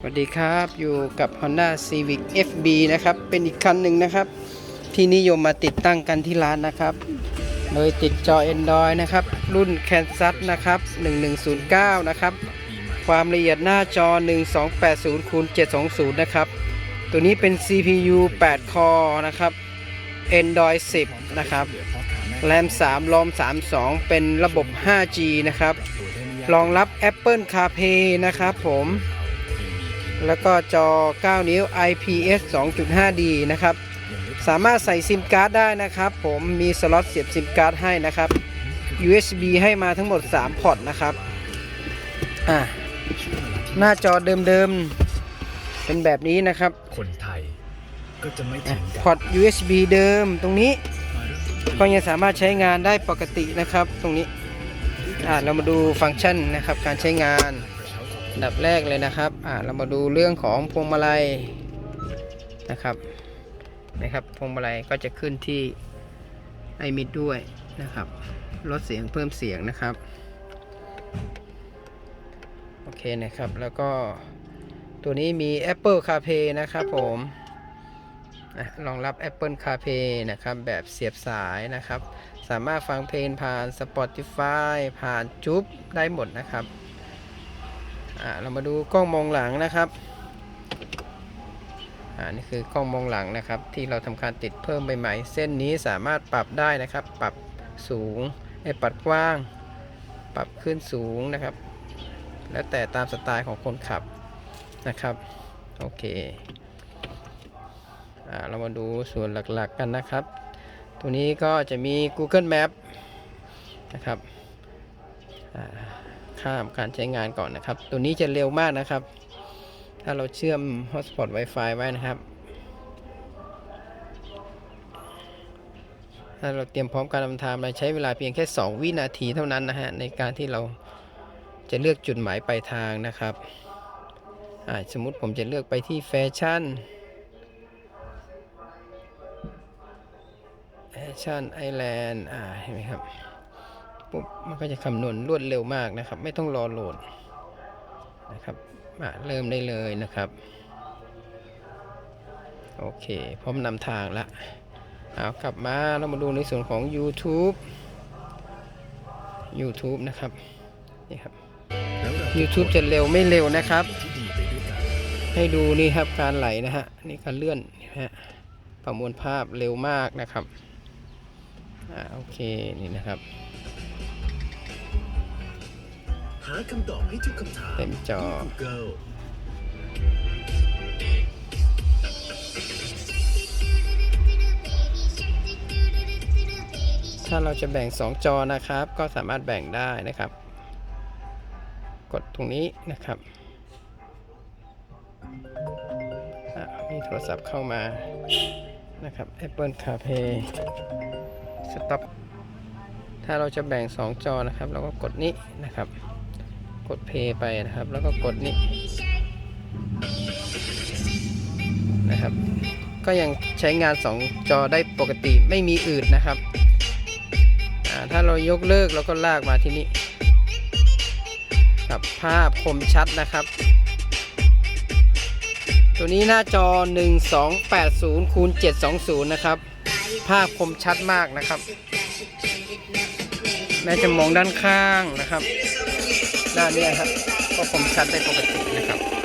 สวัสดีครับอยู่กับ Honda Civic FB นะครับ เป็นอีกคันหนึ่งนะครับ ที่นิยมมาติดตั้งกันที่ร้านนะครับ โดยติดจอ Android นะครับ รุ่น Kansas นะครับ 1109 นะครับ ความละเอียดหน้าจอ 1280คูณ720 นะครับ ตัวนี้เป็น CPU 8 core นะครับ Android 10 นะครับ RAM 3 ROM 32 เป็นระบบ 5G นะครับ รองรับ Apple CarPlay นะครับผม แล้วก็จอ 9 นิ้ว IPS 2.5D นะครับ สามารถใส่ซิมการ์ดได้นะครับ ผมมีสล็อตเสียบซิมการ์ดให้นะครับ USB ให้มาทั้งหมด 3 พอร์ตนะครับ อ่า หน้าจอเดิมๆ เป็นแบบนี้นะครับ คนไทยก็จะไม่อะทิ้งพกัอนร์ต USB เดิมตรงนี้ ก็ยังสามารถใช้งานได้ปกตินะครับ ตรงนี้ อ่า เรามาดูฟังก์ชันนะครับ การใช้งาน อันดับแรกเลยนะครับอ่าเรามาดูเรื่องของพวงมาลัยนะครับนะครับพวงมาลัยก็จะขึ้นที่ไอมิดด้วยนะครับลดเสียงเพิ่มเสียงนะครับโอเคนะครับแล้วก็ตัวนี้มี Apple CarPlay นะครับผมรองรับ Apple CarPlay นะครับแบบเสียบสายนะครับ สามารถฟังเพลงผ่าน Spotify ผ่านจุ๊บได้หมดนะครับ อ่าเรามาดูกล้องมองหลังนะครับอ่านี่คือกล้องมองหลังนะครับ ที่เราทำการติดเพิ่มใหม่ๆเส้นนี้สามารถปรับได้นะครับ ปรับสูงไอ้ปรับกว้าง ปรับขึ้นสูงนะครับ แล้วแต่ตามสไตล์ของคนขับนะครับโอเคอ่าเรามาดูส่วนหลักๆกันนะครับ ตัวนี้ก็จะมี Google Map นะครับอ่า ข้ามการใช้งานก่อนนะครับ ตัวนี้จะเร็วมากนะครับ ถ้าเราเชื่อม Hotspot Wi-Fi ไว้นะครับ ถ้าเราเตรียมพร้อมการนำทางเราใช้เวลาเพียงแค่ 2 วินาทีเท่านั้นนะฮะในการที่เราจะเลือกจุดหมายปลายทางนะครับสมมุติผมจะเลือกไปที่แฟชั่นแฟชั่นไอแลนด์อ่าเห็นไหมครับ ปุ๊บมันก็จะคำนวณรวดเร็วมากนะครับ ไม่ต้องรอโหลดนะครับมาเริ่มได้เลยนะครับโอเค พร้อมนำทางละเอากลับมาเรามาดูในส่วนของ YouTube YouTube นะครับนี่ครับ YouTube จะเร็วไม่เร็วนะครับ ให้ดูนี่ครับการไหลนะฮะนี่การเลื่อนนะฮะประมวลภาพเร็วมากนะครับอ่าโอเคนี่นะครับ หาคำตอบให้ทุกคำถามเต็มจอที่ Google ถ้าเราจะแบ่ง 2 จอนะครับ ก็สามารถแบ่งได้นะครับ กดตรงนี้นะครับอะมีโทรศัพท์เข้ามานะครับ Apple CarPlay Stop ถ้าเราจะแบ่ง 2 จอนะครับ เราก็กดนี้นะครับ กด Play ไปนะครับ แล้วก็กดนี้นะครับ ก็ยังใช้งาน 2 จอได้ปกติไม่มีอืดนะครับถ้าเรายกเลิกเราก็ลากมาที่นี่ครับภาพคมชัดนะครับ ตัวนี้หน้าจอ 1280คูณ720 นะครับ ภาพคมชัดมากนะครับแม้จะมองด้านข้างนะครับ หน้านเนี้ยครับก็คมชัดได้ปกตินะครับ